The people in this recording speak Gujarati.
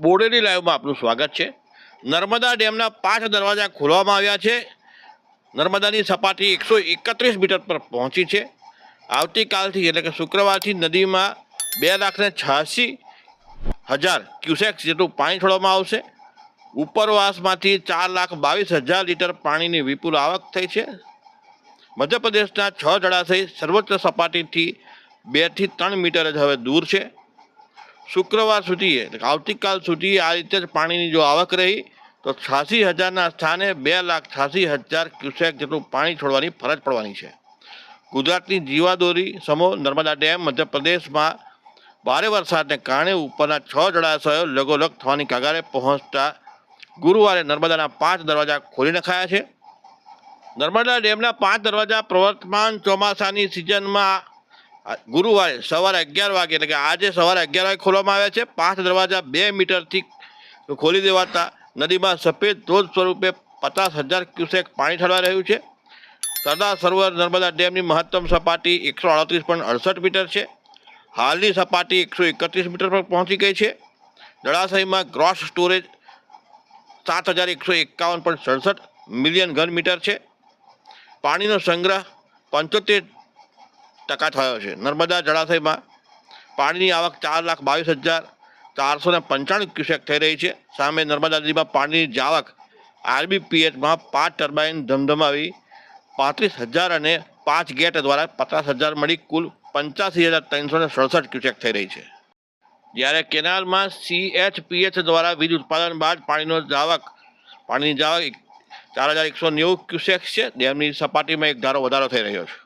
બોડેલી લાઈવમાં આપનું સ્વાગત છે. નર્મદા ડેમના પાંચ દરવાજા ખોલવામાં આવ્યા છે. નર્મદાની સપાટી એકસો એકત્રીસ મીટર પર પહોંચી છે. આવતીકાલથી એટલે કે શુક્રવારથી નદીમાં બે લાખને છ્યાસી હજાર ક્યુસેક જેટલું પાણી છોડવામાં આવશે. ઉપરવાસમાંથી ચાર લાખ બાવીસ હજાર લીટર પાણીની વિપુલ આવક થઈ છે. મધ્યપ્રદેશના છ જળાશય સર્વોચ્ચ સપાટીથી બેથી ત્રણ મીટર જ હવે દૂર છે. શુક્રવાર સુધી એટલે આવતીકાલ સુધી આ રીતે જ પાણીની જો આવક રહી, તો છ્યાસી હજારના સ્થાને બે લાખ છ્યાસી હજાર ક્યુસેક જેટલું પાણી છોડવાની ફરજ પડવાની છે. ગુજરાતની જીવાદોરી સમો નર્મદા ડેમ, મધ્યપ્રદેશમાં ભારે વરસાદને કારણે ઉપરના છ જળાશયો લગોલગ થવાની કગારે પહોંચતા ગુરુવારે નર્મદાના પાંચ દરવાજા ખોલી નખાયા છે. નર્મદા ડેમના પાંચ દરવાજા પ્રવર્તમાન ચોમાસાની સિઝનમાં ગુરુવારે સવારે અગિયાર વાગે, એટલે કે આજે સવારે અગિયાર વાગે ખોલવામાં આવ્યા છે. પાંચ દરવાજા બે મીટરથી ખોલી દેવાતા નદીમાં સફેદ ધોધ સ્વરૂપે પચાસ હજાર ક્યુસેક પાણી ઠરવા રહ્યું છે. સરદાર સરોવર નર્મદા ડેમની મહત્તમ સપાટી એકસો અડત્રીસ પોઈન્ટ અડસઠ મીટર છે. હાલની સપાટી એકસો એકત્રીસ મીટર પર પહોંચી ગઈ છે. જળાશયમાં ગ્રોસ સ્ટોરેજ સાત હજાર એકસો એકાવન પોઈન્ટ સડસઠ મિલિયન ઘન મીટર છે. પાણીનો સંગ્રહ પંચોતેર ટકા થયો છે. નર્મદા જળાશયમાં પાણીની આવક ચાર લાખ બાવીસ હજાર ચારસો ને પંચાણું ક્યુસેક થઈ રહી છે. સામે નર્મદા નદીમાં પાણીની જાવક આરબીપીએચમાં પાંચ ટર્બાઇન ધમધમાવી પાંત્રીસ હજાર અને પાંચ ગેટ દ્વારા પચાસ હજાર મળી કુલ પંચ્યાસી હજાર ત્રણસો ને સડસઠ ક્યુસેક થઈ રહી છે. જ્યારે કેનાલમાં સીએચપીએચ દ્વારા વીજ ઉત્પાદન બાદ પાણીનો જાવક પાણીની જાવક ચાર હજાર એકસો નેવું ક્યુસેક છે. ડેમની સપાટીમાં એક ધારો વધારો થઈ રહ્યો છે.